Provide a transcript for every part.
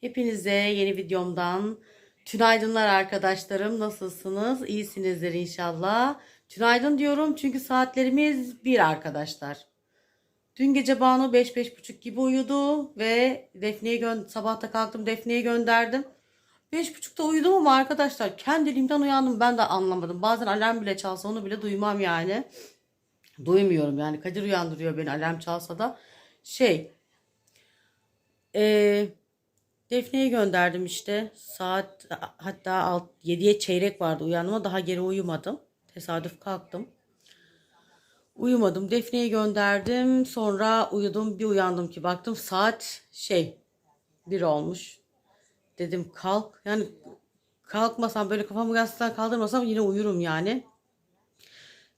Hepinize yeni videomdan tünaydınlar arkadaşlarım. Nasılsınız? İyisinizdir inşallah. Tünaydın diyorum çünkü saatlerimiz bir arkadaşlar. Dün gece Banu 5-5.30 gibi uyudu ve Defne'yi sabahta kalktım Defne'yi gönderdim. 5.30'da uyudum ama arkadaşlar kendiliğimden uyandım ben de anlamadım. Bazen alarm bile çalsa onu bile duymam yani. Duymuyorum yani Kadir uyandırıyor beni alarm çalsa da. Şey eee Defne'yi gönderdim işte. Saat hatta alt- 7'ye çeyrek vardı uyanma. Daha geri uyumadım. Tesadüf kalktım. Uyumadım. Defne'yi gönderdim. Sonra uyudum. Bir uyandım ki baktım saat şey bir olmuş. Dedim kalk. Yani kalkmasam böyle kafamı yastıktan kaldırmasam yine uyurum yani.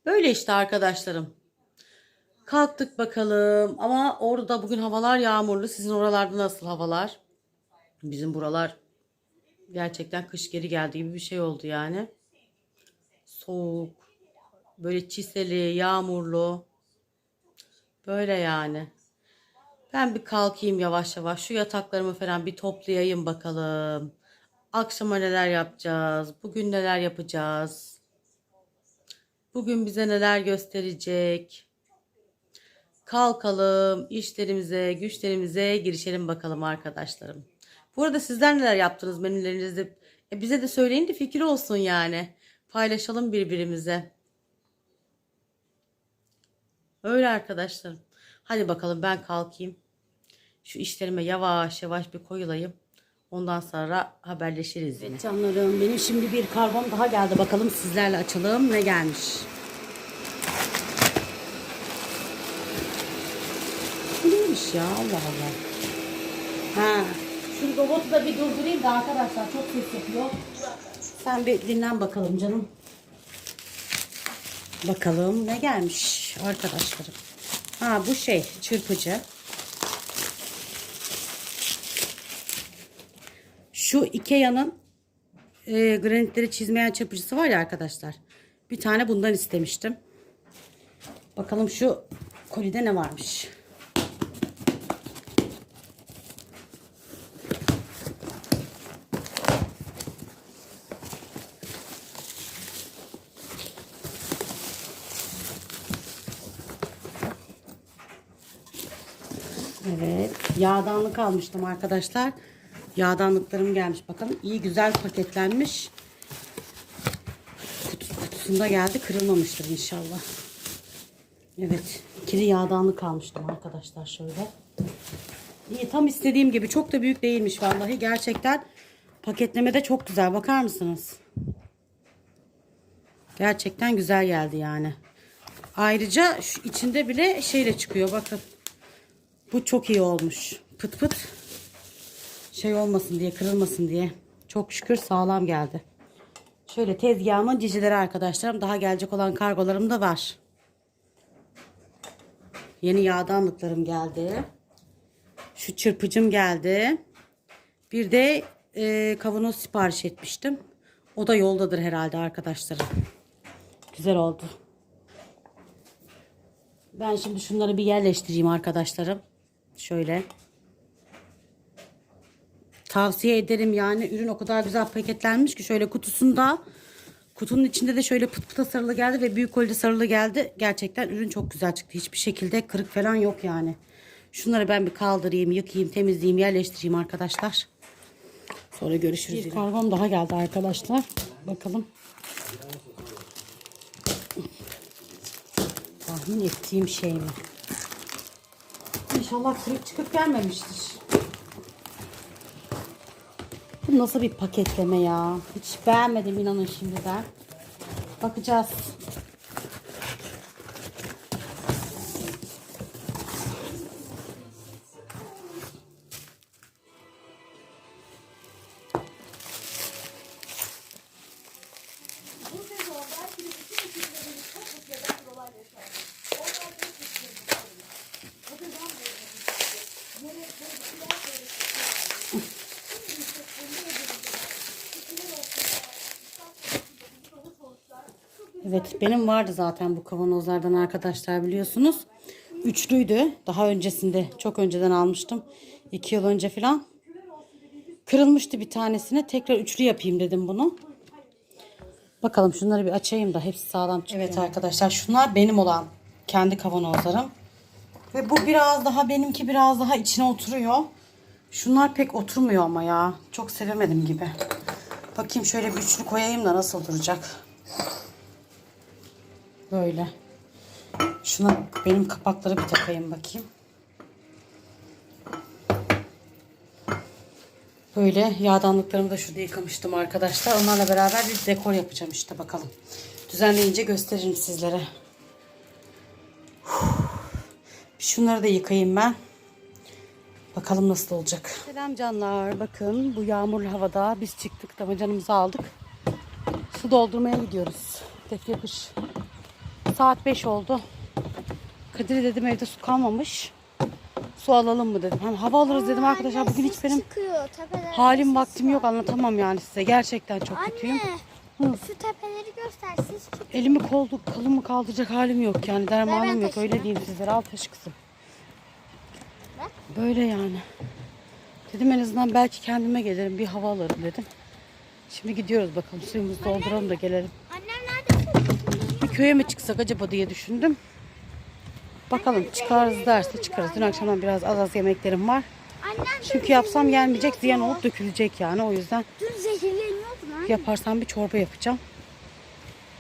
Böyle işte arkadaşlarım. Kalktık bakalım. Ama orada bugün havalar yağmurlu. Sizin oralarda nasıl havalar? Bizim buralar gerçekten kış geri geldi gibi bir şey oldu yani. Soğuk, böyle çiseli, yağmurlu. Böyle yani. Ben bir kalkayım yavaş yavaş. Şu yataklarımı falan bir toplayayım bakalım. Akşama neler yapacağız? Bugün neler yapacağız? Bugün bize neler gösterecek? Kalkalım, işlerimize, güçlerimize girişelim bakalım arkadaşlarım. Bu arada sizler neler yaptınız menülerinizde? E bize de söyleyin de fikir olsun yani. Paylaşalım birbirimize. Öyle arkadaşlarım. Hadi bakalım ben kalkayım. Şu işlerime yavaş yavaş bir koyulayım. Ondan sonra haberleşiriz yine. Canlarım benim şimdi bir karbon daha geldi. Bakalım sizlerle açalım ne gelmiş. Bu neymiş ya Allah Allah. Ha. Şu robotu da bir durdurayım da arkadaşlar çok ses yapıyor. Sen bir dinlen bakalım canım. Bakalım ne gelmiş arkadaşlarım. Ha bu şey çırpıcı. Şu Ikea'nın e, granitleri çizmeyen çırpıcısı var ya arkadaşlar. Bir tane bundan istemiştim. Bakalım şu kolide ne varmış. Evet. Yağdanlık almıştım arkadaşlar. Yağdanlıklarım gelmiş. Bakalım iyi güzel paketlenmiş. Kutu, kutusunda geldi. Kırılmamıştır inşallah. Evet. ikili yağdanlık almıştım arkadaşlar şöyle. İyi tam istediğim gibi. Çok da büyük değilmiş vallahi. Gerçekten paketlemede çok güzel. Bakar mısınız? Gerçekten güzel geldi yani. Ayrıca şu içinde bile şeyle çıkıyor. Bakın. Bu çok iyi olmuş. Pıt pıt şey olmasın diye kırılmasın diye. Çok şükür sağlam geldi. Şöyle tezgahımın cicileri arkadaşlarım. Daha gelecek olan kargolarım da var. Yeni yağdanlıklarım geldi. Şu çırpıcım geldi. Bir de e, kavanoz sipariş etmiştim. O da yoldadır herhalde arkadaşlarım. Güzel oldu. Ben şimdi şunları bir yerleştireyim arkadaşlarım. Şöyle. Tavsiye ederim yani ürün o kadar güzel paketlenmiş ki şöyle kutusunda kutunun içinde de şöyle pıt pıta sarılı geldi ve büyük kolide sarılı geldi. Gerçekten ürün çok güzel çıktı. Hiçbir şekilde kırık falan yok yani. Şunları ben bir kaldırayım, yıkayayım, temizleyeyim, yerleştireyim arkadaşlar. Sonra görüşürüz. Bir kargom daha geldi arkadaşlar. Bakalım. Tahmin ettiğim şey mi? İnşallah kırık çıkıp gelmemiştir. Bu nasıl bir paketleme ya? Hiç beğenmedim inanın şimdiden. Bakacağız. Vardı zaten bu kavanozlardan arkadaşlar biliyorsunuz. Üçlüydü. Daha öncesinde çok önceden almıştım. İki yıl önce falan. Kırılmıştı bir tanesine. Tekrar üçlü yapayım dedim bunu. Bakalım şunları bir açayım da hepsi sağlam çıkıyor. Evet arkadaşlar şunlar benim olan kendi kavanozlarım. Ve bu biraz daha benimki biraz daha içine oturuyor. Şunlar pek oturmuyor ama ya. Çok sevemedim gibi. Bakayım şöyle bir üçlü koyayım da nasıl duracak. Böyle. Şuna benim kapakları bir takayım bakayım. Böyle yağdanlıklarımı da şurada yıkamıştım arkadaşlar. Onlarla beraber bir dekor yapacağım işte bakalım. Düzenleyince gösteririm sizlere. Şunları da yıkayayım ben. Bakalım nasıl olacak. Selam canlar. Bakın bu yağmurlu havada biz çıktık damacanımızı aldık. Su doldurmaya gidiyoruz. Defne kış. Saat 5 oldu. Kadir'e dedim evde su kalmamış. Su alalım mı dedim. Hem hava alırız dedim arkadaşlar. Bugün hiç benim çıkıyor halim vaktim yok anlatamam yani size. Gerçekten çok kötüyüm. Anne. Şu tepeleri göster siz çık. Elimi koldu, kolumu kaldıracak halim yok yani dermanım yok öyle diyeyim sizlere al taşı kızım. Böyle yani. Dedim en azından belki kendime gelirim bir hava alırım dedim. Şimdi gidiyoruz bakalım suyumuzu dolduralım da gelelim. Annem köye mi çıksak acaba diye düşündüm. Bakalım çıkarız derse çıkarız. Dün akşamdan biraz az az yemeklerim var. Annem Çünkü yapsam gelmeyecek ziyan olup dökülecek yani o yüzden dün zehirleniyordu lan. yaparsam bir çorba yapacağım.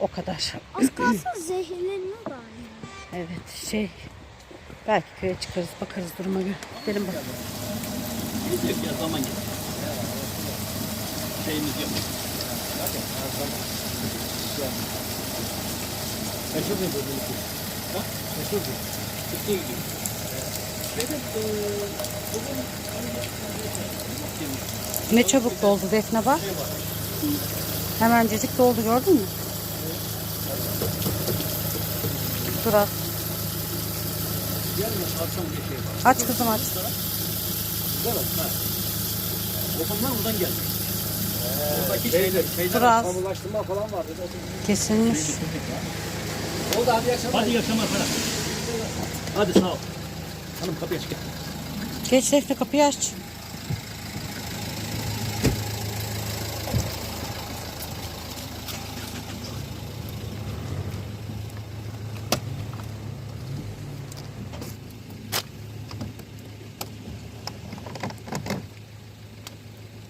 O kadar. Az kalsın zehirleniyordu anne. Evet şey belki köye çıkarız bakarız duruma göre. Gidelim bakalım. Gidecek ya zaman gelir. Şeyimiz yok. Meşhur değil. Ha? Meşhur değil. Türkiye gidiyor. Ne çabuk doldu Defne bak. Hemencecik doldu gördün mü? Dur az. Yarın akşam bir var. Aç kızım aç. Güzel olsun ha. Okullar buradan geldi. Buradaki şeyler, şeyler. Dur az. Kamulaştırma falan vardı. Kesilmiş. Oldu hadi iyi akşamlar. Hadi iyi akşamlar. Hadi sağ ol. Hanım kapıyı aç gel. Geç Defne kapıyı aç.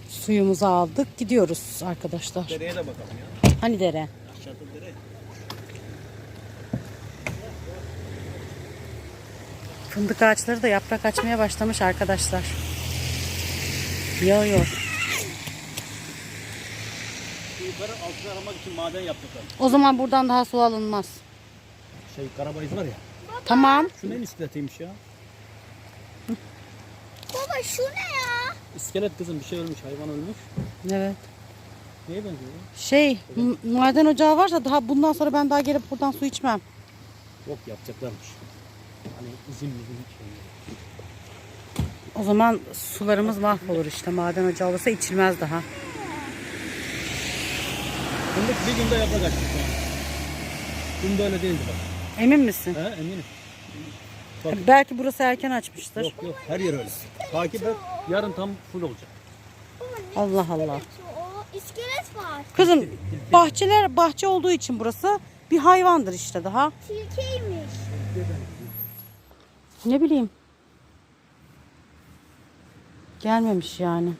Suyumuzu aldık. Gidiyoruz arkadaşlar. Dereye de bakalım ya. Hani dere. Fındık ağaçları da yaprak açmaya başlamış arkadaşlar. Yağıyor. Yukarı altını aramak için maden yaptılar. O zaman buradan daha su alınmaz. Şey karabayız var ya. Tamam. Şu ne iskeletiymiş ya? Baba şu ne ya? İskelet kızım bir şey ölmüş hayvan ölmüş. Evet. Neye benziyor? ya? Şey m- maden ocağı varsa daha bundan sonra ben daha gelip buradan su içmem. Yok yapacaklarmış. Hani izin izin şey. O zaman sularımız mahvolur işte. Maden ocağı olursa içilmez daha. Fındık bir günde yaprak açtık şu an. Dün böyle değildi bak. Emin misin? He eminim. Belki burası erken açmıştır. Yok yok her yer öyle. Takip et. Yarın tam full olacak. Allah Allah. O iskelet var. Kızım bahçeler bahçe olduğu için burası bir hayvandır işte daha. Tilkiymiş. Ne bileyim. Gelmemiş yani.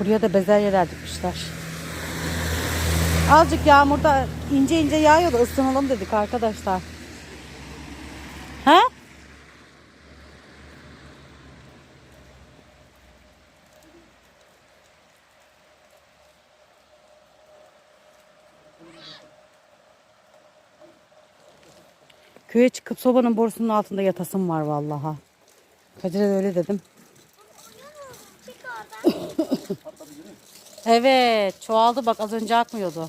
Buraya da bezelyeler dikmişler. Azıcık yağmurda ince ince yağıyor da ısınalım dedik arkadaşlar. Ha? Köye çıkıp sobanın borusunun altında yatasım var vallaha. Kadir'e de öyle dedim. Evet çoğaldı bak az önce akmıyordu.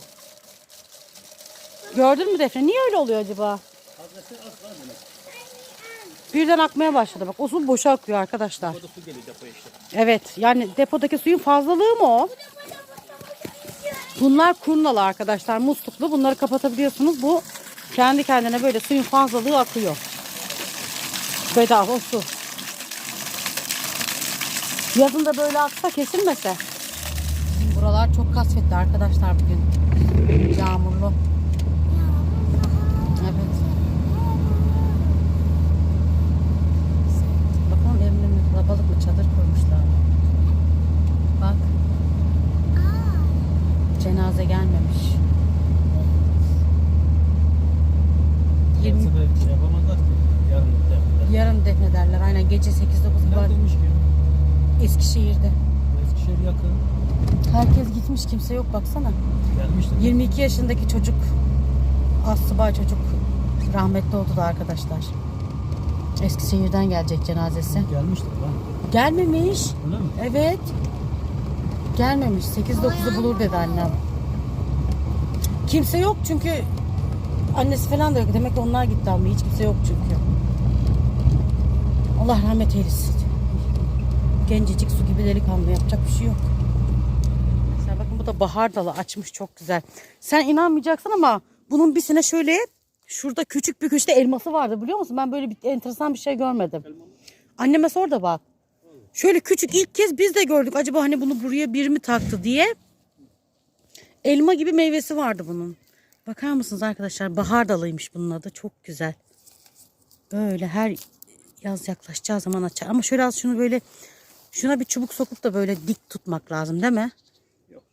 Gördün mü Defne? Niye öyle oluyor acaba? Birden akmaya başladı. Bak o su boşa akıyor arkadaşlar. Burada su geliyor depoya işte. Evet yani depodaki suyun fazlalığı mı o? Bunlar kurnalı arkadaşlar musluklu. Bunları kapatabiliyorsunuz. Bu kendi kendine böyle suyun fazlalığı akıyor. Bedava su. Yazın da böyle aksa kesilmese. Buralar çok kasvetli arkadaşlar bugün. Yağmurlu. Evet. Bakalım önüne kalabalık mı çadır kurmuşlar. Bak. Cenaze gelmemiş. 20 Yoksa da şey yapamazlar ki. Yarın da yarın defnederler. Aynen gece 8-9 gibi. Neredeymiş ki? Eskişehir'de. Eskişehir yakın. Herkes gitmiş kimse yok baksana. Gelmiştir. 22 yaşındaki çocuk Aslıbay çocuk rahmetli oldu da arkadaşlar. Eskişehir'den gelecek cenazesi. Gelmiştir lan. Gelmemiş. Öyle mi? Evet. Gelmemiş. 8-9'u bulur dedi annem. Kimse yok çünkü annesi falan da yok. Demek ki onlar gitti almaya. Hiç kimse yok çünkü. Allah rahmet eylesin. Gencecik su gibi delikanlı yapacak bir şey yok. Mesela bakın bu da bahar dalı açmış çok güzel. Sen inanmayacaksın ama bunun bisine şöyle şurada küçük bir köşede elması vardı biliyor musun? Ben böyle bir enteresan bir şey görmedim. Anneme sor da bak. Şöyle küçük ilk kez biz de gördük. Acaba hani bunu buraya bir mi taktı diye. Elma gibi meyvesi vardı bunun. Bakar mısınız arkadaşlar? Bahar dalıymış bunun adı. Çok güzel. Böyle her yaz yaklaşacağı zaman açar. Ama şöyle az şunu böyle şuna bir çubuk sokup da böyle dik tutmak lazım değil mi? Yok.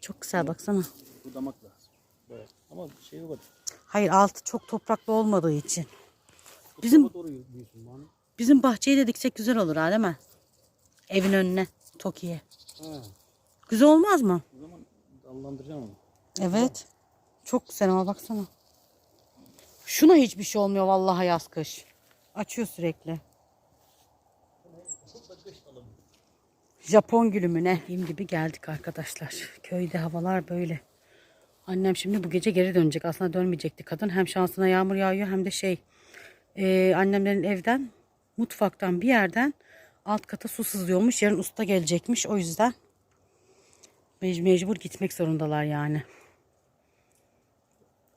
Çok güzel baksana. Budamak lazım. Böyle. Ama şey yok. Hayır altı çok topraklı olmadığı için. Bizim Bizim... bahçeyi de diksek güzel olur ha değil mi? Evin önüne. Toki'ye. Güzel olmaz mı? O zaman dallandıracağım onu. Evet. Çok güzel ama baksana. Şuna hiçbir şey olmuyor vallahi yaz kış. Açıyor sürekli. Japon gülü mü ne? Dediğim gibi geldik arkadaşlar. Köyde havalar böyle. Annem şimdi bu gece geri dönecek. Aslında dönmeyecekti kadın. Hem şansına yağmur yağıyor hem de şey. e, annemlerin evden mutfaktan bir yerden alt kata su sızıyormuş. Yarın usta gelecekmiş. O yüzden mec- mecbur gitmek zorundalar yani.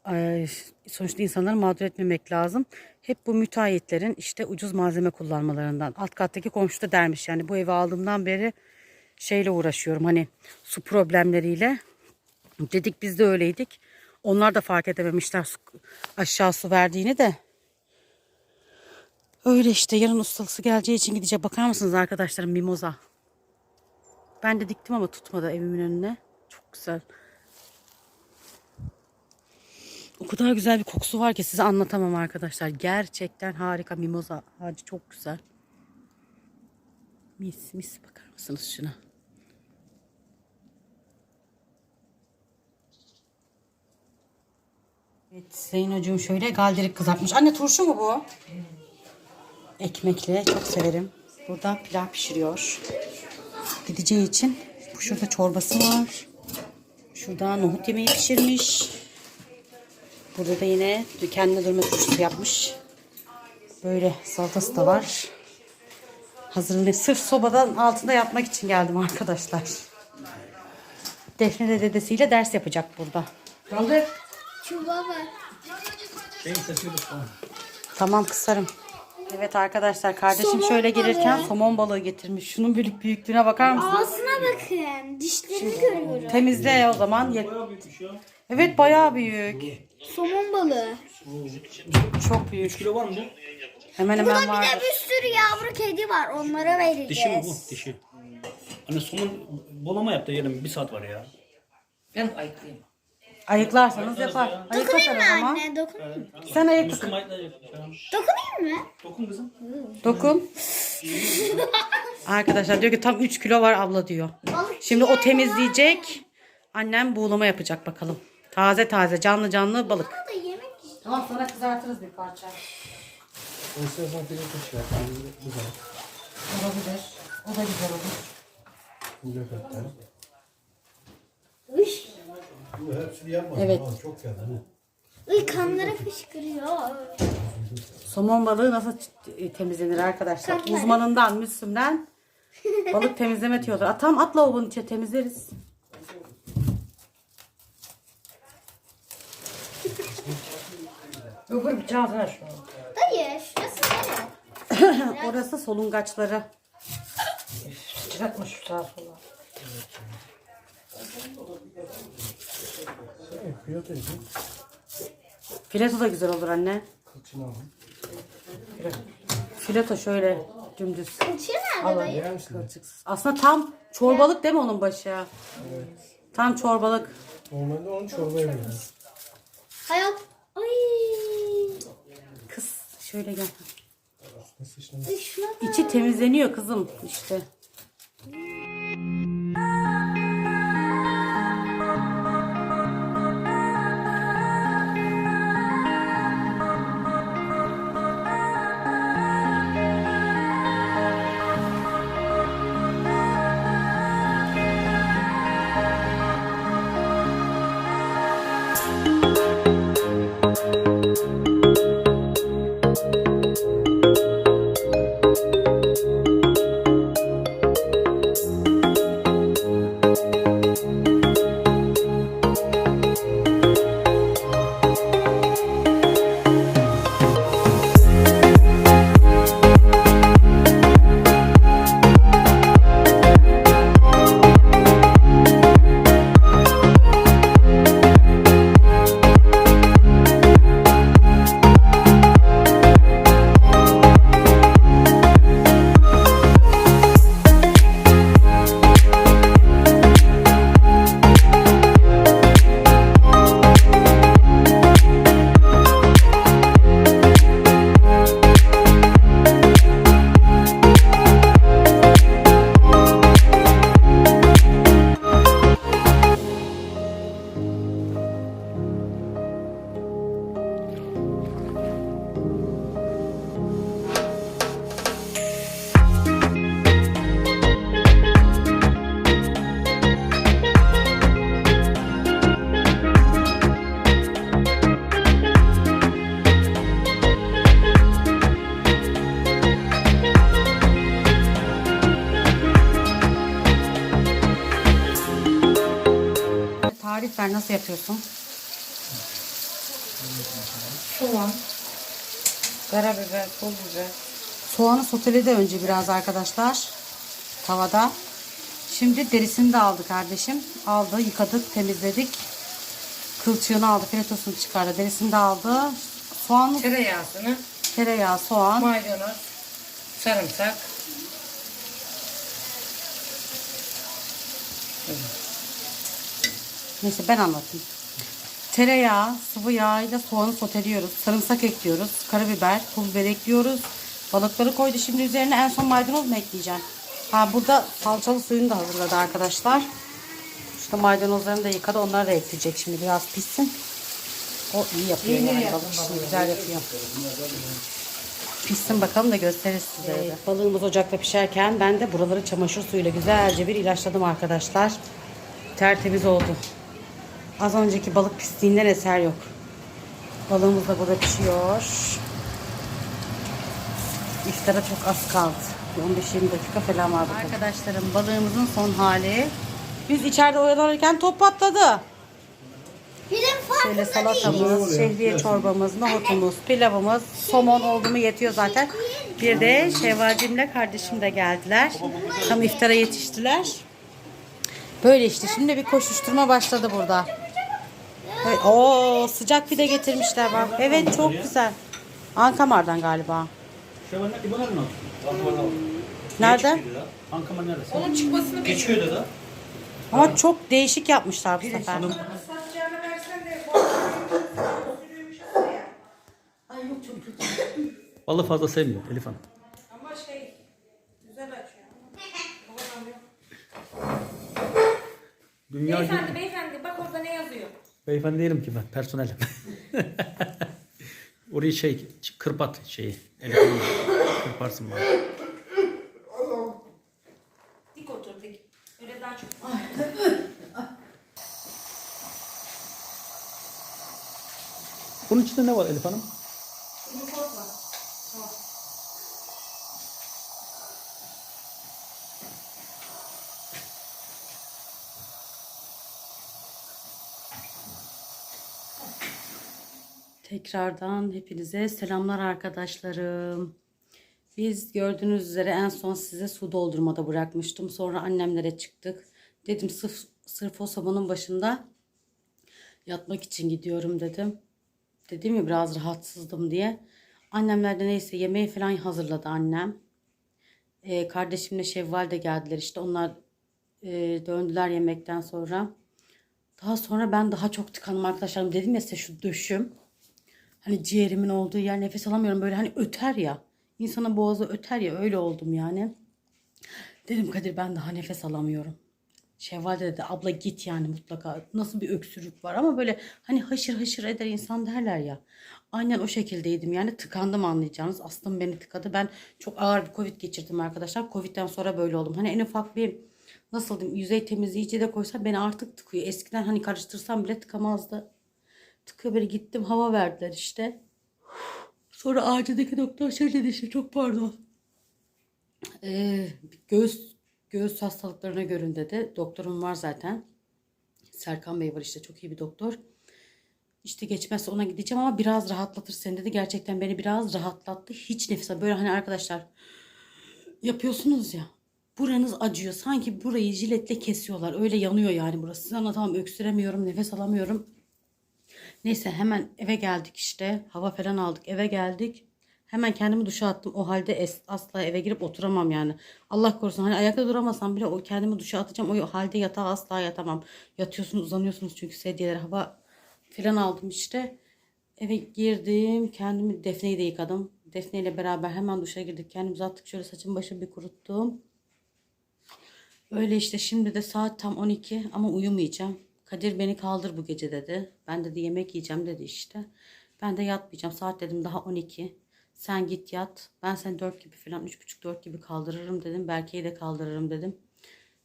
Ay, sonuçta insanları mağdur etmemek lazım. Hep bu müteahhitlerin işte ucuz malzeme kullanmalarından. Alt kattaki komşu da dermiş yani bu evi aldığımdan beri şeyle uğraşıyorum hani su problemleriyle. Dedik biz de öyleydik. Onlar da fark edememişler su, aşağı su verdiğini de. Öyle işte yarın ustalısı geleceği için gidecek. Bakar mısınız arkadaşlarım mimoza. Ben de diktim ama tutmadı evimin önüne. Çok güzel. O kadar güzel bir kokusu var ki size anlatamam arkadaşlar. Gerçekten harika mimoza ağacı çok güzel. Mis mis bakar mısınız şuna? Evet Zeynocuğum şöyle galdirik kızartmış. Anne turşu mu bu? Ekmekle çok severim. Burada pilav pişiriyor. Gideceği için şurada çorbası var. Şurada nohut yemeği pişirmiş. Burada da yine kendine durma turşusu yapmış. Böyle salatası da var. Hazırlayıp sırf sobadan altında yapmak için geldim arkadaşlar. Defne de dedesiyle ders yapacak burada. Kaldır. Çubuğa var. Tamam. Tamam kısarım. Evet arkadaşlar kardeşim Somon şöyle gelirken balığı. somon balığı getirmiş. Şunun büyük büyüklüğüne bakar mısınız? Ağzına bakın. Dişlerini görüyorum. Temizle o zaman. Evet bayağı büyük. Somon balığı. Çok büyük. Kilo var mı bu? Hemen Burada hemen bir de bir sürü yavru kedi var. Onlara vereceğiz. Dişi mi bu? Dişi. Anne somun bolama yaptı yerim. Bir saat var ya. Ayıklarsanız yapar. Ayıklasan Dokunayım o mı zaman. anne? Dokunayım mı? Sen ayık Kızım ayıtlayacak. Dokunayım mı? Dokun kızım. dokun. Arkadaşlar diyor ki tam 3 kilo var abla diyor. Balık Şimdi o temizleyecek. Annem buğulama yapacak bakalım. Taze taze canlı canlı balık. da yemek işte. Tamam sonra kızartırız bir parça. İstersen file kuş yap. Güzel. Olabilir. O da güzel olur. Güzel katlar. Üş. Bu hepsini yapma. Evet. Çok hani. Uy kanları fışkırıyor. Somon balığı nasıl t- temizlenir arkadaşlar? Katmer. Uzmanından, Müslüm'den balık temizleme. Aa, Tam at lavabonun içine temizleriz. Öbür bıçağı ver şu an. Dayı şurası nere? Orası solungaçları. Sıçratma şu sağa sola. Evet? Fileto da güzel olur anne. Kılçını alın. Fileto şöyle dümdüz. Kılçığı nerede dayı? Aslında tam çorbalık değil mi onun başı? Tam çorbalık. Normalde onu çorbaya veriyorum. Hayat. Şöyle gel. İçi temizleniyor kızım işte. Tarif ver nasıl yapıyorsun? Soğan. Karabiber, pul biber. Soğanı soteledi önce biraz arkadaşlar. Tavada. Şimdi derisini de aldı kardeşim. Aldı, yıkadık, temizledik. Kılçığını aldı, filetosunu çıkardı. Derisini de aldı. Soğanlı Tereyağısını, tereyağı, soğan. maydanoz, sarımsak. Neyse ben anlatayım. Tereyağı, sıvı yağ ile soğanı soteliyoruz. Sarımsak ekliyoruz. Karabiber, pul biber ekliyoruz. Balıkları koydu. Şimdi üzerine en son maydanoz mu ekleyeceğim? Ha burada salçalı suyunu da hazırladı arkadaşlar. İşte maydanozlarını da yıkadı. Onları da ekleyecek şimdi. Biraz pişsin. O iyi yapıyor yani. Balık işini güzel yapıyor. Pişsin bakalım da gösteririz size. de. balığımız ocakta pişerken ben de buraları çamaşır suyuyla güzelce bir ilaçladım arkadaşlar. Tertemiz oldu. Az önceki balık pisliğinden eser yok. Balığımız da burada pişiyor. İftara çok az kaldı. Bir 15-20 dakika falan var bakalım. Arkadaşlarım balığımızın son hali. Biz içeride oyalanırken top patladı. Şöyle salatamız, şehriye çorbamız, nohutumuz, pilavımız, somon oldu mu yetiyor zaten. Bir de Şevvalcimle kardeşim de geldiler. Tam iftara yetiştiler. Böyle işte şimdi bir koşuşturma başladı burada. Evet, Oo sıcak bir de getirmişler bak. Evet çok güzel. Ankamar'dan galiba. Şövalye İbo'lar mı? Ankara neresi? Onun çıkmasını Geçiyor da. Ama çok değişik yapmışlar bu sefer. De Balığı fazla sevmiyor Elif Hanım. Ama şey güzel açıyor. Dünya gibi. Beyefendi beyefendi bak orada ne yazıyor? Beyefendi değilim ki ben. Personelim. Orayı şey kırpat şeyi. Hanım. Kırparsın bana. Dik otur dik. Öyle daha çok. Bunun içinde ne var Elif Hanım? Tekrardan hepinize selamlar arkadaşlarım. Biz gördüğünüz üzere en son size su doldurmada bırakmıştım. Sonra annemlere çıktık. Dedim sırf, sırf o sabunun başında yatmak için gidiyorum dedim. Dedim ya biraz rahatsızdım diye. Annemler de neyse yemeği falan hazırladı annem. Ee, kardeşimle Şevval de geldiler işte onlar e, döndüler yemekten sonra. Daha sonra ben daha çok tıkanım arkadaşlarım. Dedim ya size şu döşüm. Hani ciğerimin olduğu yer nefes alamıyorum. Böyle hani öter ya. İnsanın boğazı öter ya öyle oldum yani. Dedim Kadir ben daha nefes alamıyorum. Şevval de dedi abla git yani mutlaka. Nasıl bir öksürük var ama böyle hani haşır haşır eder insan derler ya. Aynen o şekildeydim yani tıkandım anlayacağınız. Aslında beni tıkadı. Ben çok ağır bir covid geçirdim arkadaşlar. Covid'den sonra böyle oldum. Hani en ufak bir nasıl diyeyim yüzey temizleyici de koysa beni artık tıkıyor. Eskiden hani karıştırsam bile tıkamazdı. Tıkıyor böyle gittim hava verdiler işte. Sonra acildeki doktor şey dedi işte çok pardon. Ee, göğüs göğüs hastalıklarına görün dedi. Doktorum var zaten. Serkan Bey var işte çok iyi bir doktor. İşte geçmezse ona gideceğim ama biraz rahatlatır seni dedi. Gerçekten beni biraz rahatlattı. Hiç nefes böyle hani arkadaşlar yapıyorsunuz ya. Buranız acıyor. Sanki burayı jiletle kesiyorlar. Öyle yanıyor yani burası. Size anlatamam. Öksüremiyorum. Nefes alamıyorum. Neyse hemen eve geldik işte. Hava falan aldık. Eve geldik. Hemen kendimi duşa attım. O halde asla eve girip oturamam yani. Allah korusun hani ayakta duramazsam bile o kendimi duşa atacağım. O halde yatağa asla yatamam. Yatıyorsunuz uzanıyorsunuz çünkü sedyeler hava falan aldım işte. Eve girdim. Kendimi Defne'yi de yıkadım. Defne ile beraber hemen duşa girdik. Kendimizi attık. Şöyle saçımı başımı bir kuruttum. Öyle işte şimdi de saat tam 12 ama uyumayacağım. Kadir beni kaldır bu gece dedi. Ben dedi yemek yiyeceğim dedi işte. Ben de yatmayacağım. Saat dedim daha 12. Sen git yat. Ben seni 4 gibi falan 3.30-4 gibi kaldırırım dedim. Berke'yi de kaldırırım dedim.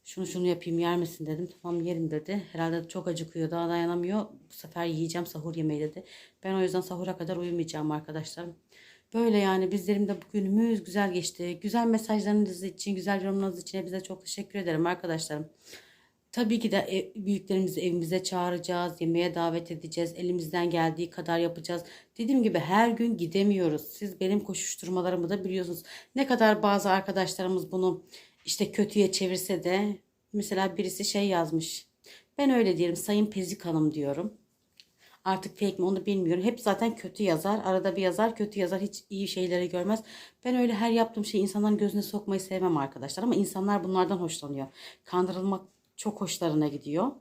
Şunu şunu yapayım yer misin dedim. Tamam yerim dedi. Herhalde çok acıkıyor daha dayanamıyor. Bu sefer yiyeceğim sahur yemeği dedi. Ben o yüzden sahura kadar uyumayacağım arkadaşlarım. Böyle yani bizlerim de bugünümüz güzel geçti. Güzel mesajlarınız için, güzel yorumlarınız için hepinize çok teşekkür ederim arkadaşlarım. Tabii ki de ev- büyüklerimizi evimize çağıracağız, yemeğe davet edeceğiz, elimizden geldiği kadar yapacağız. Dediğim gibi her gün gidemiyoruz. Siz benim koşuşturmalarımı da biliyorsunuz. Ne kadar bazı arkadaşlarımız bunu işte kötüye çevirse de mesela birisi şey yazmış. Ben öyle diyelim Sayın Pezik Hanım diyorum. Artık fake mi onu bilmiyorum. Hep zaten kötü yazar. Arada bir yazar kötü yazar. Hiç iyi şeyleri görmez. Ben öyle her yaptığım şeyi insanların gözüne sokmayı sevmem arkadaşlar. Ama insanlar bunlardan hoşlanıyor. Kandırılmak çok hoşlarına gidiyor.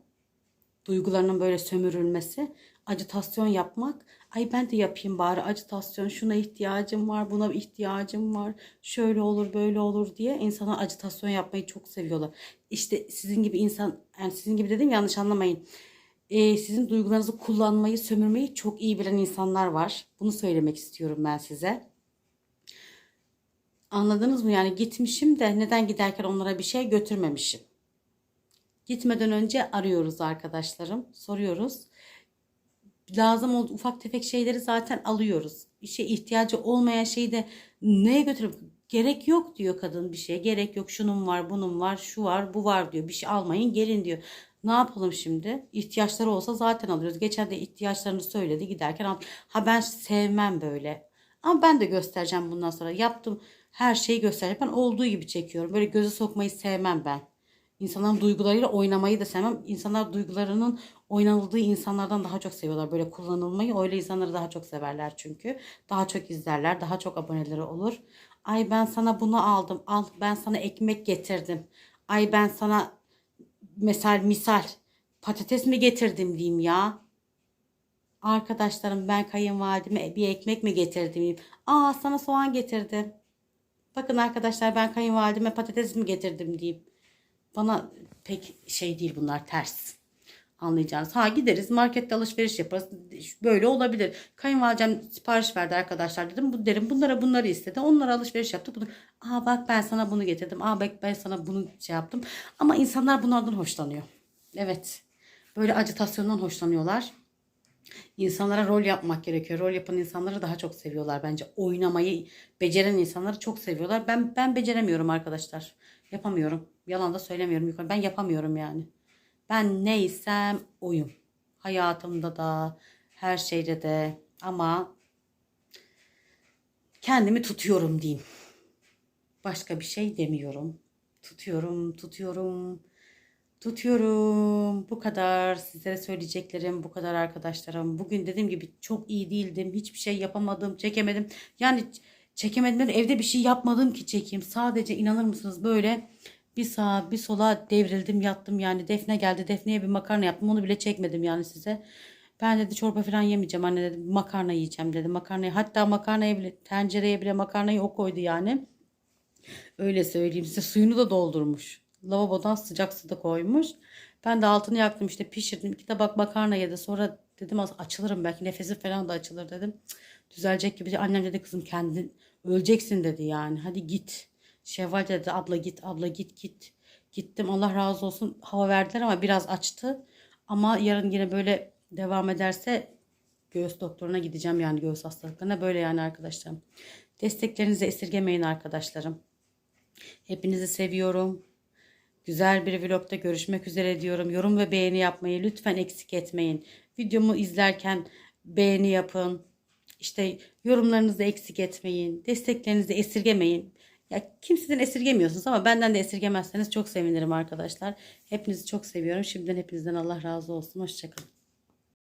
Duygularının böyle sömürülmesi. Acitasyon yapmak. Ay ben de yapayım bari acitasyon. Şuna ihtiyacım var. Buna ihtiyacım var. Şöyle olur böyle olur diye insanlar acitasyon yapmayı çok seviyorlar. İşte sizin gibi insan yani sizin gibi dedim yanlış anlamayın e, sizin duygularınızı kullanmayı, sömürmeyi çok iyi bilen insanlar var. Bunu söylemek istiyorum ben size. Anladınız mı? Yani gitmişim de neden giderken onlara bir şey götürmemişim. Gitmeden önce arıyoruz arkadaşlarım, soruyoruz. Lazım olduğu ufak tefek şeyleri zaten alıyoruz. Bir şey ihtiyacı olmayan şeyi de neye götürüp gerek yok diyor kadın bir şeye. Gerek yok şunun var, bunun var, şu var, bu var diyor. Bir şey almayın gelin diyor. Ne yapalım şimdi? İhtiyaçları olsa zaten alıyoruz. Geçen de ihtiyaçlarını söyledi giderken. Ha ben sevmem böyle. Ama ben de göstereceğim bundan sonra. Yaptım her şeyi göstereceğim. Ben olduğu gibi çekiyorum. Böyle göze sokmayı sevmem ben. İnsanların duygularıyla oynamayı da sevmem. İnsanlar duygularının oynanıldığı insanlardan daha çok seviyorlar. Böyle kullanılmayı öyle insanları daha çok severler çünkü. Daha çok izlerler. Daha çok aboneleri olur. Ay ben sana bunu aldım. Al ben sana ekmek getirdim. Ay ben sana misal misal patates mi getirdim diyeyim ya. Arkadaşlarım ben kayınvalideme bir ekmek mi getirdim diyeyim. Aa sana soğan getirdim. Bakın arkadaşlar ben kayınvalideme patates mi getirdim diyeyim. Bana pek şey değil bunlar ters. Anlayacağınız. Ha gideriz markette alışveriş yaparız. Böyle olabilir. Kayınvalidem sipariş verdi arkadaşlar dedim. Bu derim bunlara bunları istedi. Onlara alışveriş yaptık. Bunu, Aa bak ben sana bunu getirdim. Aa bak ben sana bunu şey yaptım. Ama insanlar bunlardan hoşlanıyor. Evet. Böyle acitasyondan hoşlanıyorlar. İnsanlara rol yapmak gerekiyor. Rol yapan insanları daha çok seviyorlar bence. Oynamayı beceren insanları çok seviyorlar. Ben ben beceremiyorum arkadaşlar. Yapamıyorum. Yalan da söylemiyorum. yukarı. Ben yapamıyorum yani. Ben neysem oyum. Hayatımda da, her şeyde de ama kendimi tutuyorum diyeyim. Başka bir şey demiyorum. Tutuyorum, tutuyorum. Tutuyorum. Bu kadar. Sizlere söyleyeceklerim bu kadar arkadaşlarım. Bugün dediğim gibi çok iyi değildim. Hiçbir şey yapamadım, çekemedim. Yani çekemedim. de Evde bir şey yapmadım ki çekeyim. Sadece inanır mısınız böyle bir sağa bir sola devrildim yattım yani Defne geldi Defne'ye bir makarna yaptım onu bile çekmedim yani size. Ben dedi çorba falan yemeyeceğim anne dedim makarna yiyeceğim dedi makarnayı hatta makarnaya bile tencereye bile makarnayı o koydu yani. Öyle söyleyeyim size suyunu da doldurmuş. Lavabodan sıcak da koymuş. Ben de altını yaktım işte pişirdim. iki tabak makarna yedi. Sonra dedim açılırım belki nefesi falan da açılır dedim. Düzelecek gibi. Annem dedi kızım kendin öleceksin dedi yani. Hadi git. Şevval dedi abla git abla git git. Gittim Allah razı olsun hava verdiler ama biraz açtı. Ama yarın yine böyle devam ederse göğüs doktoruna gideceğim yani göğüs hastalıklarına. Böyle yani arkadaşlarım. Desteklerinizi esirgemeyin arkadaşlarım. Hepinizi seviyorum. Güzel bir vlogda görüşmek üzere diyorum. Yorum ve beğeni yapmayı lütfen eksik etmeyin. Videomu izlerken beğeni yapın. İşte yorumlarınızı eksik etmeyin. Desteklerinizi esirgemeyin. Ya kimseden esirgemiyorsunuz ama benden de esirgemezseniz çok sevinirim arkadaşlar. Hepinizi çok seviyorum. Şimdiden hepinizden Allah razı olsun. Hoşçakalın.